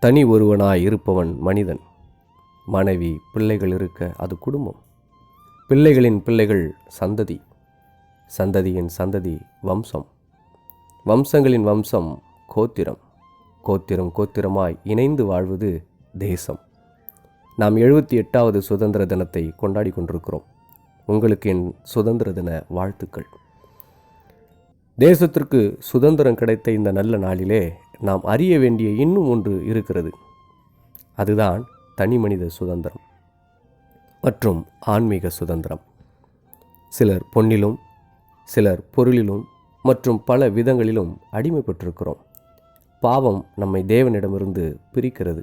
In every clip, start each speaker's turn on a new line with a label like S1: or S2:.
S1: தனி ஒருவனாய் இருப்பவன் மனிதன். மனைவி பிள்ளைகள் இருக்க அது குடும்பம். பிள்ளைகளின் பிள்ளைகள் சந்ததி. சந்ததியின் சந்ததி வம்சம். வம்சங்களின் வம்சம் கோத்திரம். கோத்திரம் கோத்திரமாய் இணைந்து வாழ்வது தேசம். நாம் எழுபத்தி எட்டாவது சுதந்திர தினத்தை கொண்டாடி கொண்டிருக்கிறோம். உங்களுக்கு என் சுதந்திர தின வாழ்த்துக்கள். தேசத்திற்கு சுதந்திரம் கிடைத்த இந்த நல்ல நாளிலே நாம் அறிய வேண்டிய இன்னும் ஒன்று இருக்கிறது. அதுதான் தனிமனித சுதந்திரம் மற்றும் ஆன்மீக சுதந்திரம். சிலர் பொன்னிலும் சிலர் பொருளிலும் மற்றும் பல விதங்களிலும் அடிமைப்பட்டிருக்கிறோம். பாவம் நம்மை தேவனிடமிருந்து பிரிக்கிறது.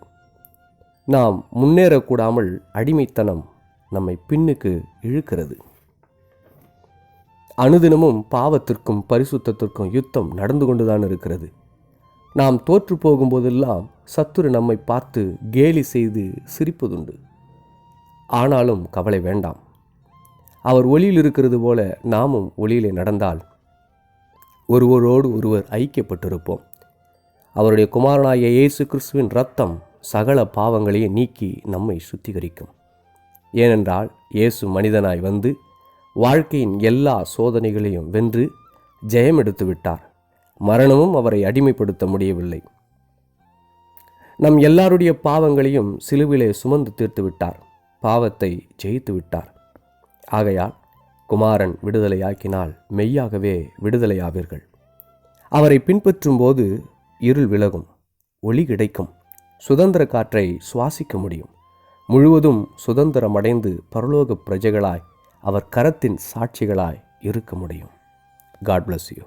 S1: நாம் முன்னேறக்கூடாமல் அடிமைத்தனம் நம்மை பின்னுக்கு இழுக்கிறது. அனுதினமும் பாவத்திற்கும் பரிசுத்தத்திற்கும் யுத்தம் நடந்து கொண்டுதான் இருக்கிறது. நாம் தோற்று போகும்போதெல்லாம் சத்துரு நம்மை பார்த்து கேலி செய்து சிரிப்பதுண்டு. ஆனாலும் கவலை வேண்டாம். அவர் ஒளியில் இருக்கிறது போல நாமும் ஒளியிலே நடந்தால் ஒருவரோடு ஒருவர் ஐக்கியப்பட்டிருப்போம். அவருடைய குமாரனாகிய இயேசு கிறிஸ்துவின் ரத்தம் சகல பாவங்களையும் நீக்கி நம்மை சுத்திகரிக்கும். ஏனென்றால் இயேசு மனிதனாய் வந்து வாழ்க்கையின் எல்லா சோதனைகளையும் வென்று ஜெயம் எடுத்து விட்டார் மரணமும் அவரை அடிமைப்படுத்த முடியவில்லை. நம் எல்லாருடைய பாவங்களையும் சிலுவிலே சுமந்து தீர்த்து விட்டார் பாவத்தை ஜெயித்து விட்டார் ஆகையால் குமாரன் விடுதலையாக்கினால் மெய்யாகவே விடுதலையாவீர்கள். அவரை பின்பற்றும் போது இருள் விலகும் ஒளி கிடைக்கும் சுதந்திர காற்றை சுவாசிக்க முடியும். முழுவதும் சுதந்திரமடைந்து பரலோக பிரஜைகளாய் அவர் கரத்தின் சாட்சிகளாய் இருக்க முடியும். God bless you